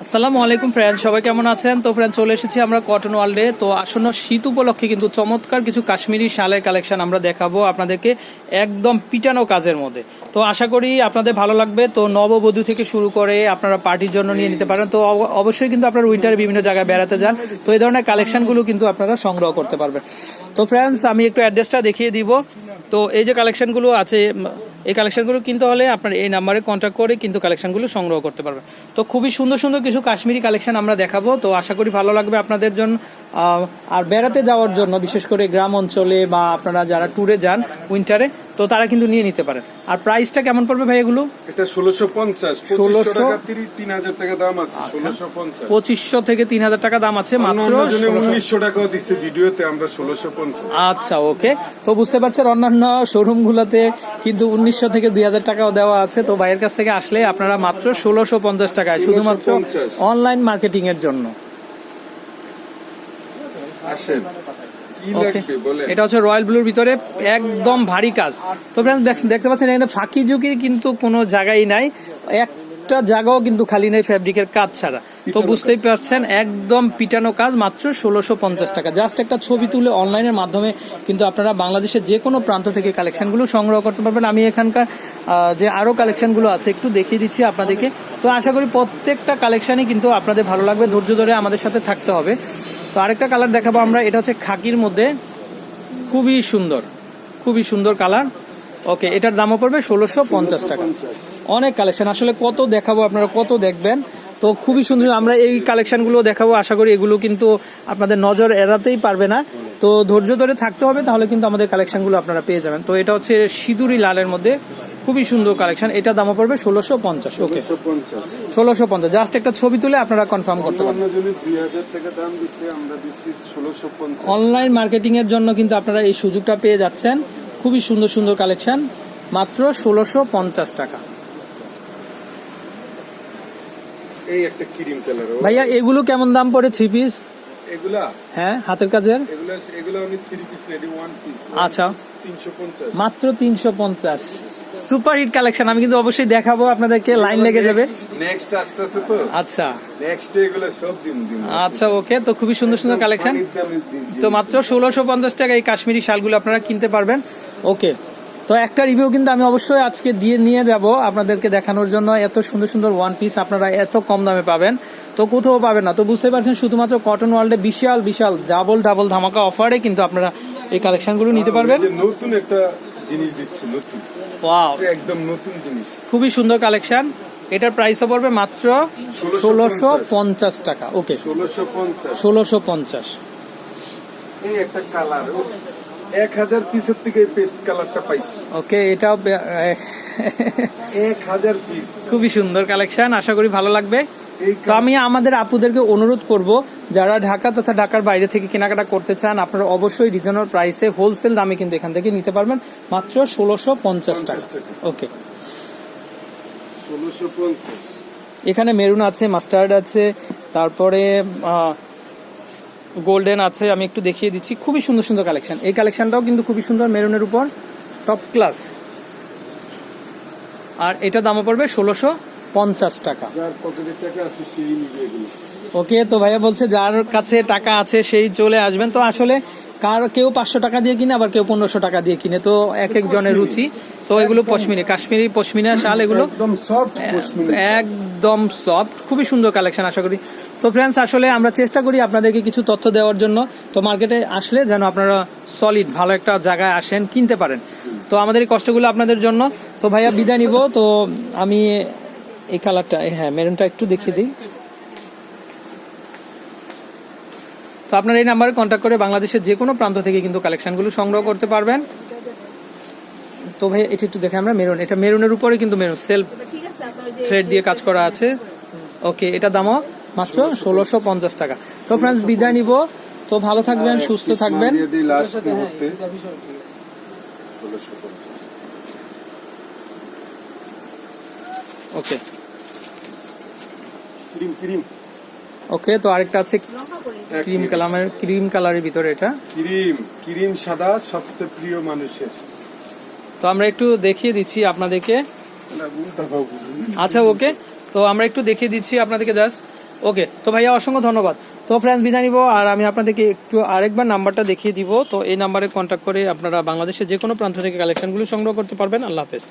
আসসালামু আলাইকুম ফ্রেন্ড সবাই কেমন আছেন? তো ফ্রেন্ড চলে এসেছি আমরা কটন ওয়ার্ল্ডে তো, আসন্ন শীত উপলক্ষে কিন্তু চমৎকার কিছু কাশ্মীরি শালের কালেকশন আমরা দেখাবো আপনাদেরকে একদম পিটানো কাজের মধ্যে। তো, আশা করি আপনাদের ভালো লাগবে। তো, নববধূ থেকে শুরু করে আপনারা পার্টির জন্য নিয়ে নিতে পারেন। তো, অব- অবশ্যই কিন্তু আপনারা উইন্টারে বিভিন্ন জায়গায় বেড়াতে যান। তো, এই ধরনের কালেকশনগুলো কিন্তু আপনারা সংগ্রহ করতে পারবেন। তো ফ্রেন্ডস আমি একটু অ্যাড্রেসটা দেখিয়ে দিব। তো এই যে কালেকশনগুলো আছে এই কালেকশনগুলো কিনতে হলে আপনার এই নাম্বারে কন্ট্যাক্ট করে কিন্তু কালেকশনগুলো সংগ্রহ করতে পারবেন। তো খুবই সুন্দর সুন্দর কিছু কাশ্মীরি কালেকশন আমরা দেখাবো। তো আশা করি ভালো লাগবে আপনাদের জন্য। আর বেড়াতে যাওয়ার জন্য, বিশেষ করে গ্রাম অঞ্চলে বা আপনারা যারা ট্যুরে যান উইন্টারে তো তারা কিন্তু নিয়ে নিতে পারেন আর প্রাইসটা কেমন পড়বে ভাই এগুলো? এটা ষোলোশো পঞ্চাশ ষোলোশো টাকা তিন হাজার টাকা দাম আছে ষোলোশো পঞ্চাশ। পঁচিশশো থেকে তিন হাজার টাকা দাম আছে মাত্র অন্যান্য জনে 1600 উনিশশো টাকাও দিচ্ছে ভিডিওতে আমরা ষোলোশো পঞ্চাশ। আচ্ছা ওকে। তো বুঝতে পারছেন অন্যান্য শোরুম গুলোতে কিন্তু উনিশশো থেকে দুই হাজার টাকাও দেওয়া আছে। তো ভাইয়ের কাছ থেকে আসলে আপনারা মাত্র ষোলোশো পঞ্চাশ টাকায় শুধুমাত্র অনলাইন মার্কেটিং এর জন্য। আসেন। এটা হচ্ছে রয়্যাল ব্লুর ভিতরে একদম ভারী কাজ। তো দেখ- দেখতে পাচ্ছেন এখানে ফাঁকি ঝুঁকির কিন্তু কোনো জায়গাই নাই। একটা জায়গাও কিন্তু খালি নেই ফ্যাব্রিকের কাজ ছাড়া। তো বুঝতেই পারছেন একদম পিটানো কাজ মাত্র ষোলোশো পঞ্চাশ টাকা। জাস্ট একটা ছবি তুলে অনলাইনের মাধ্যমে কিন্তু আপনারা বাংলাদেশের যে কোনো প্রান্ত থেকে কালেকশনগুলো সংগ্রহ করতে পারবেন। আমি এখানকার যে আরও কালেকশনগুলো আছে একটু দেখিয়ে দিচ্ছি আপনাদেরকে। তো আশা করি প্রত্যেকটা কালেকশনই কিন্তু আপনাদের ভালো লাগবে। ধৈর্য ধরে আমাদের সাথে থাকতে হবে। তো আরেকটা কালার দেখাবো আমরা, এটা হচ্ছে খাকির মধ্যে। খুবই সুন্দর খুবই সুন্দর কালার ওকে, এটার দামও পড়বে ষোলোশো পঞ্চাশ টাকা। অনেক কালেকশন আসলে কত দেখাবো আপনারা, কত দেখবেন? তো খুবই সুন্দর, আমরা এই কালেকশনগুলো দেখাবো, আশা করি এগুলো কিন্তু আপনাদের নজর এড়াতেই পারবে না। তো ধৈর্য ধরে থাকতে হবে, তাহলে কিন্তু আমাদের কালেকশনগুলো আপনারা পেয়ে যাবেন। তো এটা হচ্ছে সিঁদুরি লালের মধ্যে খুবই সুন্দর কালেকশন এটা দামও পড়বে ষোলোশো পঞ্চাশ। ওকে ষোলোশো পঞ্চাশ। জাস্ট একটা ছবি তুলে আপনারা কনফার্ম করতে পঞ্চাশ অনলাইন মার্কেটিং এর জন্য কিন্তু আপনারা এই সুযোগটা পেয়ে যাচ্ছেন। খুবই সুন্দর সুন্দর কালেকশন মাত্র ষোলোশো পঞ্চাশ টাকা। ভাইয়া এগুলো কেমন দাম পড়ে থ্রি পিস এগুলা? হ্যাঁ হাতের কাজের? এগুলা এগুলা আমি থ্রি পিস নেডি ওয়ান পিস আচ্ছা। মাত্র তিনশো পঞ্চাশ। সুপার হিট কালেকশন আমি কিন্তু অবশ্যই দেখাবো আপনাদেরকে লাইন লেগে যাবে। নেক্সট আসতেছে তো? আচ্ছা। নেক্সট এগুলো সব দিন দিন আচ্ছা ওকে তো খুবই সুন্দর সুন্দর কালেকশন। তো মাত্র ষোলোশো পঞ্চাশ টাকা এই কাশ্মীরি শালগুলো আপনারা কিনতে পারবেন। ওকে তো একটা রিভিউ কিন্তু আমি অবশ্যই আজকে দিয়ে নিয়ে যাব আপনাদেরকে দেখানোর জন্য। এত সুন্দর সুন্দর ওয়ান পিস আপনারা এত কম দামে পাবেন। তো কোথাও পাবেন না। তো বুঝতে পারছেন শুধুমাত্র কটন ওয়ার্ল্ডে বিশাল বিশাল ডাবল ডাবল ধামাকা অফারে কিন্তু আপনারা এই কালেকশনগুলো নিতে পারবেন। নতুন একটা জিনিস দিচ্ছে নতুন। ওয়াও একদম নতুন জিনিস। খুবই সুন্দর কালেকশন এটার প্রাইসও পড়বে মাত্র ষোলোশো পঞ্চাশ টাকা। ওকে ষোলোশো পঞ্চাশ। এই একটা কালার এক হাজার পিসের থেকে পেস্ট কালারটা পাইছি। ওকে এটাও এক হাজার পিস খুবই সুন্দর কালেকশন আশা করি ভালো লাগবে। তো আমি আমাদের আপুদেরকে অনুরোধ করব যারা ঢাকা তথা ঢাকার বাইরে থেকে কেনাকাটা করতে চান আপনারা অবশ্যই রিজনাল প্রাইসে হোলসেল দামে কিন্তু এখান থেকে নিতে পারবেন। মাত্র ষোলোশো পঞ্চাশ টাকা। ওকে। এখানে মেরুন আছে মাস্টার্ড আছে তারপরে গোল্ডেন আছে আমি একটু দেখিয়ে দিচ্ছি। খুবই সুন্দর সুন্দর কালেকশন এই কালেকশনটাও কিন্তু খুবই সুন্দর মেরুনের উপর। টপ ক্লাস আর এটা দামও পড়বে ষোলোশো পঞ্চাশ টাকা। ওকে তো ভাইয়া বলছে যার কাছে টাকা আছে সেই চলে আসবেন। তো আসলে কার কেউ পাঁচশো টাকা দিয়ে কিনে আবার কেউ পনেরোশো টাকা দিয়ে কিনে। তো এক এক জনের রুচি। তো এগুলো পশমিনি কাশ্মীরি পশমিনা শাল এগুলো। একদম সফট একদম সফট খুবই সুন্দর কালেকশন আশা করি। তো ফ্রেন্ডস আসলে আমরা চেষ্টা করি আপনাদেরকে কিছু তথ্য দেওয়ার জন্য। তো মার্কেটে আসলে যেন আপনারা সলিড ভালো একটা জায়গায় আসেন কিনতে পারেন। তো আমাদের এই কষ্টগুলো আপনাদের জন্য। তো ভাইয়া বিদায় নিব। তো আমি এই কালারটা হ্যাঁ মেরুনটা একটু দেখিয়ে দিই। তো আপনার এই নাম্বারে কন্ট্যাক্ট করে বাংলাদেশের যে কোনো প্রান্ত থেকে কিন্তু কালেকশনগুলো সংগ্রহ করতে পারবেন। তো ভাই এটা একটু দেখে আমরা মেরুন এটা মেরুনের উপরে কিন্তু মেরুন সেলফ ঠিক আছে আপনার যে থ্রেড দিয়ে কাজ করা আছে। ওকে এটা দামও মাত্র ষোলোশো পঞ্চাশ টাকা। তো ফ্রেন্ডস বিদায় নিব। তো ভালো থাকবেন সুস্থ থাকবেন। ওকে ক্রিম ক্রিম। ওকে তো আরেকটা আছে ক্রিম কালারের ক্রিম কালারের ভিতরে এটা। ক্রিম ক্রিম সাদা সবচেয়ে প্রিয় মানুষের। তো আমরা একটু দেখিয়ে দিচ্ছি আপনাদেরকে। আচ্ছা ওকে তো আমরা একটু দেখিয়ে দিচ্ছি আপনাদেরকে জাস্ট। ওকে তো ভাইয়া অসংখ্য ধন্যবাদ। তো ফ্রেন্ডস বিদায় নিব আর আমি আপনাদেরকে একটু আরেকবার নাম্বারটা দেখিয়ে দিব। তো এই নাম্বারে কন্ট্যাক্ট করে আপনারা বাংলাদেশের যে কোনো প্রান্ত থেকে কালেকশনগুলো সংগ্রহ করতে পারবেন। আল্লাহ হাফেজ।